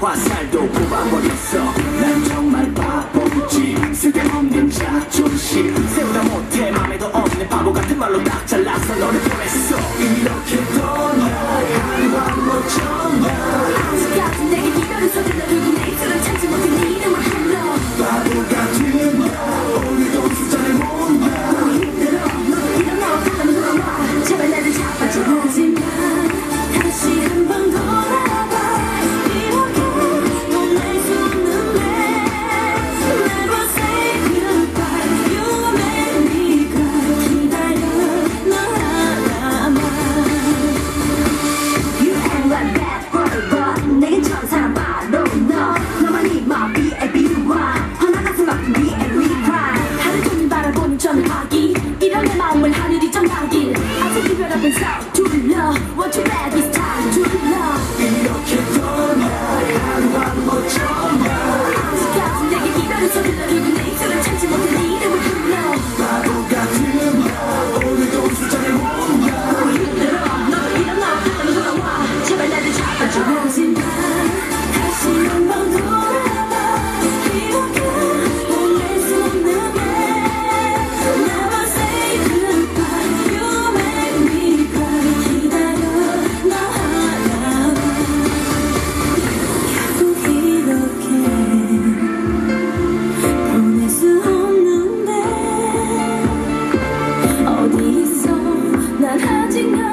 화살도 뽑아버렸어. 난 정말 바보지. 쓸데없는 자존심. 我去。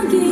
again.